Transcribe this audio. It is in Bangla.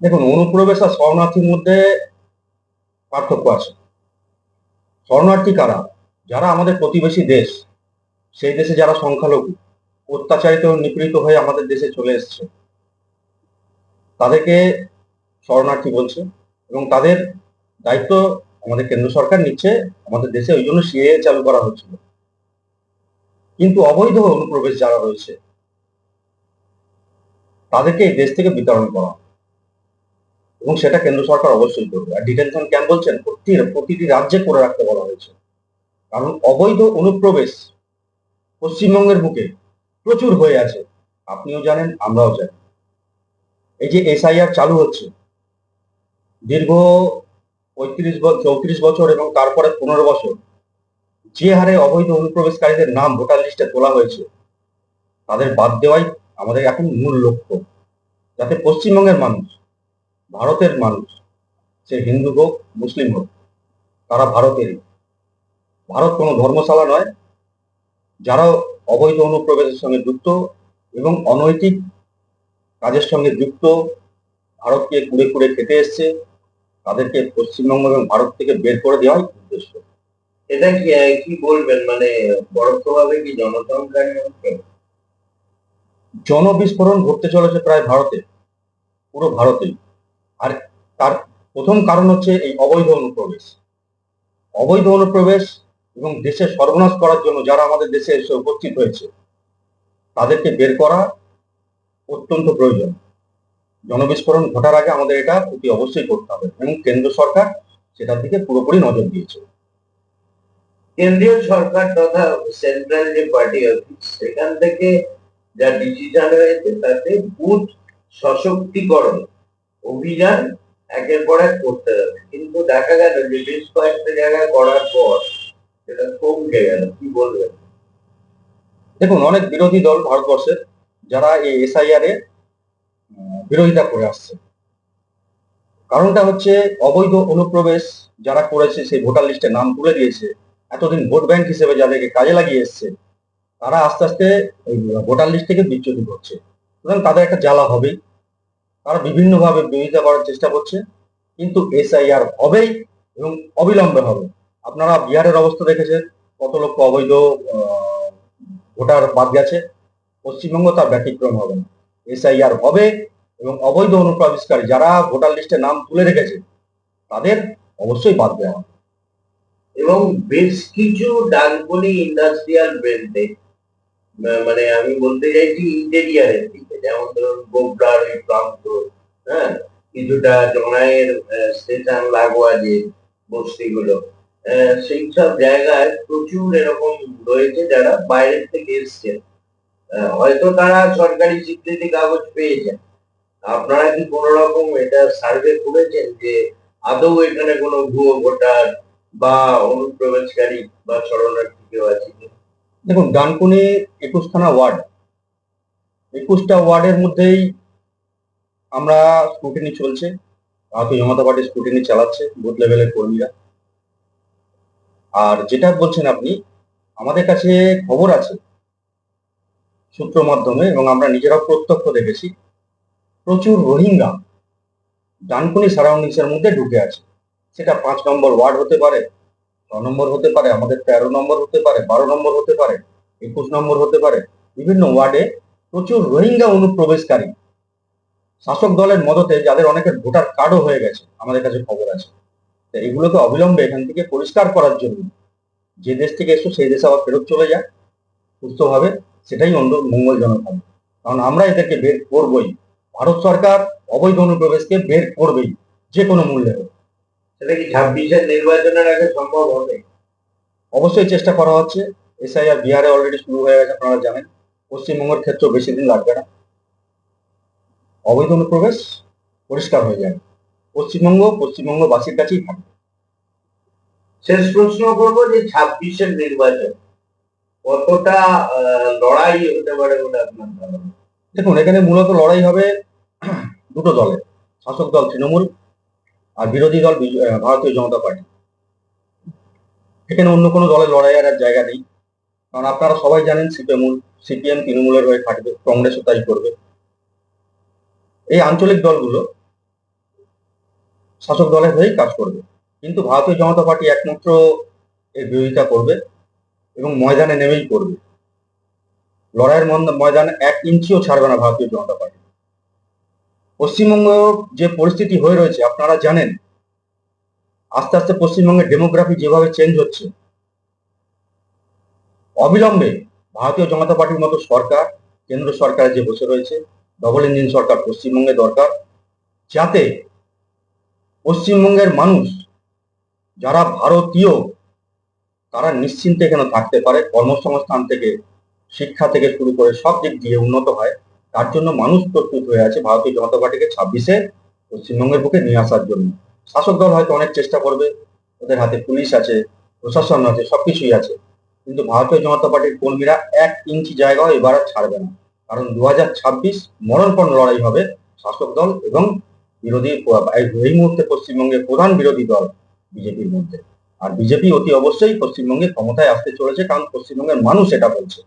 দেখুন, অনুপ্রবেশ আর শরণার্থীর মধ্যে পার্থক্য আছে। শরণার্থী কারা? যারা আমাদের প্রতিবেশী দেশ, সেই দেশে যারা সংখ্যালঘু, অত্যাচারিত নিপীড়িত হয়ে আমাদের দেশে চলে এসছে। তাদেরকে শরণার্থী বলছে এবং তাদের দায়িত্ব আমাদের কেন্দ্র সরকার নিচ্ছে, আমাদের দেশে ওই জন্য সিএ চালু করা হচ্ছিল। কিন্তু অবৈধ অনুপ্রবেশ যারা রয়েছে, তাদেরকে এই দেশ থেকে বিতরণ করা হবে। এবং সেটা কেন্দ্র সরকার অবশ্যই করবে। আর ডিটেনশন ক্যাম্প বলছেন, প্রতি, প্রতিটি রাজ্যে করে রাখতে বলা হয়েছে। কারণ অবৈধ অনুপ্রবেশ পশ্চিমবঙ্গের বুকে প্রচুর হয়ে আছে। আপনিও জানেন, আমরাও জানি। এই যে এসআইআর চালু হচ্ছে, দীর্ঘ পঁয়ত্রিশ চৌত্রিশ বছর এবং তারপরে পনেরো বছর যে হারে অবৈধ অনুপ্রবেশকারীদের নাম ভোটার লিস্টে তোলা হয়েছে, তাদের বাদ দেওয়াই আমাদের এখন মূল লক্ষ্য। যাতে পশ্চিমবঙ্গের মানুষ ভারতের মানুষ সে হিন্দু হোক মুসলিম হোক তারা ভারতেরই। ভারত কোনো ধর্মশালা নয় যারা অবৈধ অনুপ্রবেশের সঙ্গে যুক্ত এবং অনৈতিক কাজের সঙ্গে যুক্ত ভারতকে কুড়ে কুড়ে খেতে এসছে তাদেরকে পশ্চিমবঙ্গ এবং ভারত থেকে বের করে দেওয়াই উদ্দেশ্য। এটা কি কি বলবেন? মানে পরোক্ষভাবে কি জনসংখ্যা জনবিস্ফোরণ ঘটতে চলেছে প্রায় ভারতে পুরো ভারতেই। আর তার প্রথম কারণ হচ্ছে এই অবৈধ অনুপ্রবেশ। অবৈধ অনুপ্রবেশ এবং দেশে সর্বনাশ করার জন্য যারা আমাদের দেশে এসে উপস্থিত হয়েছে, তাদেরকে বের করা অত্যন্ত প্রয়োজন। জনবিস্ফোরণ ঘটার আগে আমাদের এটা অতি অবশ্যই করতে হবে এবং কেন্দ্র সরকার সেটার দিকে পুরোপুরি নজর দিয়েছে। কেন্দ্রীয় সরকার তথা সেন্ট্রাল যে পার্টি অফিস, সেখান থেকে যা ডিসিশন হয়েছে তাতে বুথ সশক্তিকরণ অভিযান একের পর এক করতে হবে কিন্তু দেখা গেল যে বেশ কয়েকটা জায়গায় করার পর সেটা কমকে গেল। কি বলবেন দেখুন, অনেক বিরোধী দল ভারতবর্ষের যারা এই এসআইআর এর বিরোধিতা করে আসছে। কারণটা হচ্ছে অবৈধ অনুপ্রবেশ যারা করেছে, সেই ভোটার লিস্টে নাম তুলে দিয়েছে, এতদিন ভোট ব্যাংক হিসেবে যাদেরকে কাজে লাগিয়ে এসছে, তারা আস্তে আস্তে ভোটার লিস্ট থেকে বিচ্যুতি করছে। সুতরাং তাদের একটা জ্বালা হবেই। তারা বিভিন্নভাবে বিরোধিতা করার চেষ্টা করছে, কিন্তু এসআইআর হবেই এবং অবিলম্বে হবে। আপনারা বিহারের অবস্থা দেখেছেন, কত লক্ষ অবৈধ ভোটার বাদ গেছে, পশ্চিমবঙ্গ তার ব্যতিক্রম হবে না। এসআইআর হবে এবং অবৈধ অনুপ্রবেশকারী যারা ভোটার লিস্টে নাম তুলে রেখেছে, তাদের অবশ্যই বাদ দেওয়া হবে। এবং বেশ কিছু ডানকুনি ইন্ডাস্ট্রিয়াল বেল্টে মানে আমি বলতে চাইছি ইন্টেরিয়ারের দিকে। যেমন ধরুন গোবরার ওই প্রান্ত হ্যাঁ কিছুটা জনায়ের স্টেশন লাগোয়া যে বস্তিগুলো সেই সব জায়গায় প্রচুর এরকম রয়েছে যারা বাইরের থেকে এসছে হয়তো তারা সরকারি স্বীকৃতি কাগজ পেয়েছেন আপনারা কি কোনো রকম এটা সার্ভে করেছেন যে আদৌ এখানে কোনো ভুয়ো ভোটার বা অনুপ্রবেশকারী বা শরণার্থী কেউ আছে? দেখুন, ডানকুনি একুশখানা ওয়ার্ড একুশটা ওয়ার্ডের মধ্যেই আমরা স্কুটিনি চলছে। ভারতীয় জনতা পার্টি স্কুটিনি চালাচ্ছে বুথ লেভেলের কর্মীরা। আর যেটা বলছেন আপনি, আমাদের কাছে খবর আছে সূত্র মাধ্যমে এবং আমরা নিজেরাও প্রত্যক্ষ দেখেছি, প্রচুর রোহিঙ্গা ডানকুনি সারাউন্ডিংস এর মধ্যে ঢুকে আছে। সেটা পাঁচ নম্বর ওয়ার্ড হতে পারে ছ নম্বর হতে পারে, আমাদের তেরো নম্বর হতে পারে, বারো নম্বর হতে পারে, একুশ নম্বর হতে পারে, বিভিন্ন ওয়ার্ডে প্রচুর রোহিঙ্গা অনুপ্রবেশকারী। শাসক দলের মদতে যাদের অনেকের ভোটার কার্ডও হয়ে গেছে আমাদের কাছে খবর আছে। এগুলোকে অবিলম্বে এখান থেকে পরিষ্কার করার জন্য যে দেশ থেকে এসো সেই দেশে আবার ফেরত চলে যায় সুস্থভাবে সেটাই অন্য মঙ্গলজনক হবে। কারণ আমরা এদেরকে বের করবই। ভারত সরকার অবৈধ অনুপ্রবেশকে বের করবেই যে কোনো মূল্যে হোক। সেটা কি ছাব্বিশের নির্বাচনের আগে সম্ভব হবে? অবশ্যই চেষ্টা করা হচ্ছে। এসআইআর বিহারে অলরেডি শুরু হয়ে গেছে আপনারা জানেন। পশ্চিমবঙ্গের ক্ষেত্রেও বেশি দিন লাগবে না। অবৈধ অনুপ্রবেশ পরিষ্কার হয়ে যাবে। পশ্চিমবঙ্গ, পশ্চিমবঙ্গবাসীর কাছেই থাকবে। শেষ প্রশ্ন করব যে ছাব্বিশের নির্বাচন কতটা লড়াই হতে পারে বলে আপনার দেখুন, এখানে মূলত লড়াই হবে দুটো দলের শাসক দল তৃণমূল আর বিরোধী দল ভারতীয় জনতা পার্টি। এখানে অন্য কোনো দলের লড়াই আর জায়গা নেই। কারণ আপনারা সবাই জানেন সিপিএম সিপিএম তৃণমূলের হয়ে থাকবে কংগ্রেসও তাই করবে। এই আঞ্চলিক দলগুলো শাসক দলের হয়েই কাজ করবে। কিন্তু ভারতীয় জনতা পার্টি একমাত্র এর বিরোধিতা করবে এবং ময়দানে নেমেই করবে লড়াইয়ের ময়দানে এক ইঞ্চিও ছাড়বে না ভারতীয় জনতা পার্টি। পশ্চিমবঙ্গ যে পরিস্থিতি হয়ে রয়েছে, আপনারা জানেন, আস্তে আস্তে পশ্চিমবঙ্গের ডেমোগ্রাফি যেভাবে চেঞ্জ হচ্ছে, অবিলম্বে ভারতীয় জনতা পার্টির মতো সরকার, কেন্দ্র সরকারে যে বসে রয়েছে ডবল ইঞ্জিন সরকার পশ্চিমবঙ্গে দরকার, যাতে পশ্চিমবঙ্গের মানুষ, যারা ভারতীয়, তারা নিশ্চিন্তে এখানে থাকতে পারে, কর্মসংস্থান থেকে, শিক্ষা থেকে শুরু করে সব দিক দিয়ে উন্নত হয়, তার জন্য মানুষ প্রস্তুত হয়ে আছে ভারতীয় জনতা পার্টিকে ছাব্বিশে পশ্চিমবঙ্গের বুকে নিয়ে আসার জন্য। শাসক দল হয়তো অনেক চেষ্টা করবে, ওদের হাতে পুলিশ আছে, প্রশাসন আছে, সবকিছুই আছে। কিন্তু ভারতীয় জনতা পার্টির কর্মীরা এক ইঞ্চি জায়গাও এবার ছাড়বে না। কারণ দু হাজার ছাব্বিশ মরণপণ লড়াই হবে শাসক দল এবং বিরোধী এই মুহূর্তে পশ্চিমবঙ্গের প্রধান বিরোধী দল বিজেপির মধ্যে। আর বিজেপি অতি অবশ্যই পশ্চিমবঙ্গে ক্ষমতায় আসতে চলেছে, কারণ পশ্চিমবঙ্গের মানুষ এটা বলছে।